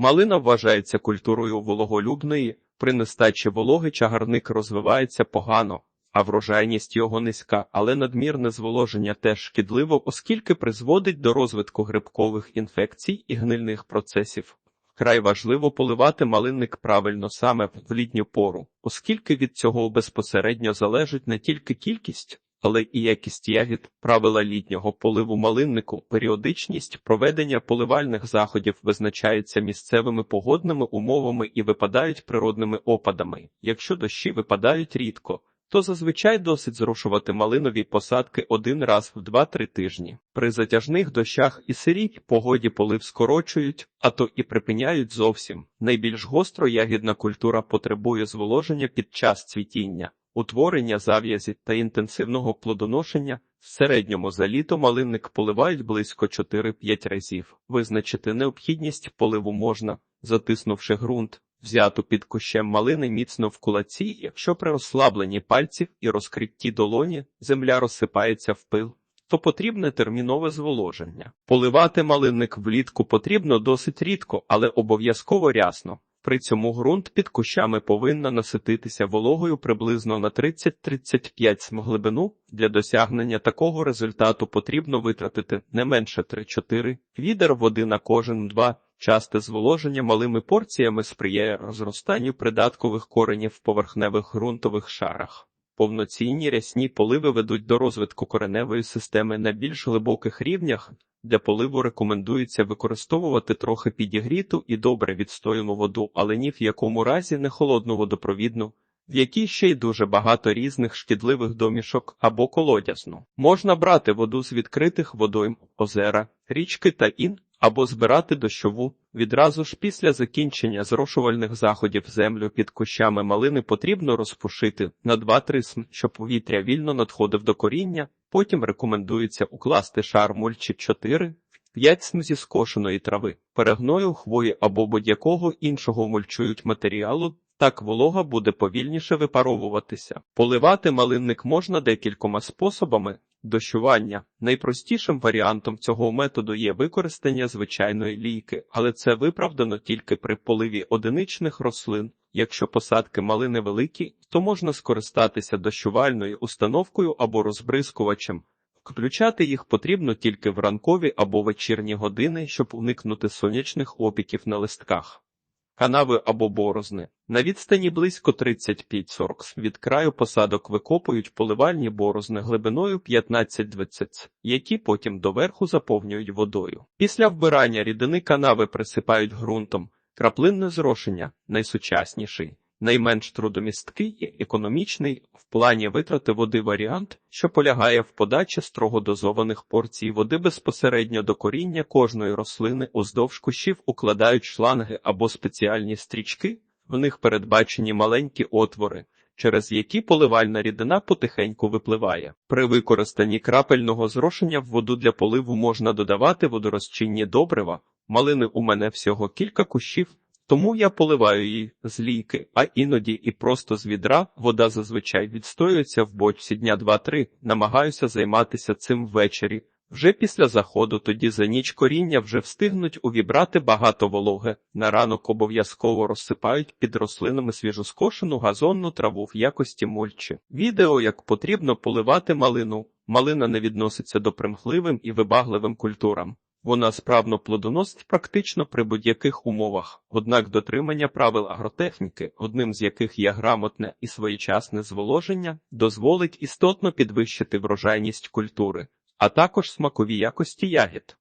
Малина вважається культурою вологолюбної, при нестачі вологи чагарник розвивається погано, а врожайність його низька, але надмірне зволоження теж шкідливо, оскільки призводить до розвитку грибкових інфекцій і гнильних процесів. Вкрай важливо поливати малинник правильно саме в літню пору, оскільки від цього безпосередньо залежить не тільки кількість, але і якість ягід, правила літнього поливу малиннику, періодичність проведення поливальних заходів визначаються місцевими погодними умовами і випадають природними опадами. Якщо дощі випадають рідко, то зазвичай досить зрушувати малинові посадки один раз в 2-3 тижні. При затяжних дощах і сирій погоді полив скорочують, а то і припиняють зовсім. Найбільш гостро ягідна культура потребує зволоження під час цвітіння, утворення зав'язі та інтенсивного плодоношення. В середньому за літо малинник поливають близько 4-5 разів. Визначити необхідність поливу можна, затиснувши ґрунт, взяту під кущем малини міцно в кулаці, якщо при розслабленні пальців і розкритті долоні земля розсипається в пил, то потрібне термінове зволоження. Поливати малинник влітку потрібно досить рідко, але обов'язково рясно. При цьому ґрунт під кущами повинна насититися вологою приблизно на 30-35 см глибину. Для досягнення такого результату потрібно витратити не менше 3-4 відер води на кожен два. Часте зволоження малими порціями сприяє розростанню придаткових коренів в поверхневих ґрунтових шарах. Повноцінні рясні поливи ведуть до розвитку кореневої системи на більш глибоких рівнях. Для поливу рекомендується використовувати трохи підігріту і добре відстояну воду, але ні в якому разі не холодну водопровідну, в якій ще й дуже багато різних шкідливих домішок або колодязну. Можна брати воду з відкритих водойм, озера, річки та ін, або збирати дощову. Відразу ж після закінчення зрошувальних заходів землю під кущами малини потрібно розпушити на 2-3 см, щоб повітря вільно надходив до коріння. Потім рекомендується укласти шар мульчі 4 5 см зі скошеної трави, перегною хвої або будь-якого іншого мульчують матеріалу. Так волога буде повільніше випаровуватися. Поливати малинник можна декількома способами. Дощування найпростішим варіантом цього методу є використання звичайної лійки, але це виправдано тільки при поливі одиничних рослин. Якщо посадки малини великі, то можна скористатися дощувальною установкою або розбризкувачем. Включати їх потрібно тільки в ранкові або вечірні години, щоб уникнути сонячних опіків на листках. Канави або борозни. На відстані близько 35-40 від краю посадок викопують поливальні борозни глибиною 15-20, які потім доверху заповнюють водою. Після вбирання рідини канави присипають ґрунтом. Краплинне зрошення найсучасніший, найменш трудомісткий і економічний в плані витрати води варіант, що полягає в подачі строго дозованих порцій води безпосередньо до коріння кожної рослини уздовж кущів укладають шланги або спеціальні стрічки, в них передбачені маленькі отвори. Через які поливальна рідина потихеньку випливає. При використанні крапельного зрошення в воду для поливу можна додавати водорозчинні добрива. Малини у мене всього кілька кущів, тому я поливаю її з лійки, а іноді і просто з відра вода зазвичай відстоюється в бочці дня 2-3. Намагаюся займатися цим ввечері. Вже після заходу тоді за ніч коріння вже встигнуть увібрати багато вологи. На ранок обов'язково розсипають під рослинами свіжоскошену газонну траву в якості мульчі. Відео, як потрібно поливати малину. Малина не відноситься до примхливим і вибагливим культурам. Вона справно плодоносить практично при будь-яких умовах, однак дотримання правил агротехніки, одним з яких є грамотне і своєчасне зволоження, дозволить істотно підвищити врожайність культури, а також смакові якості ягід.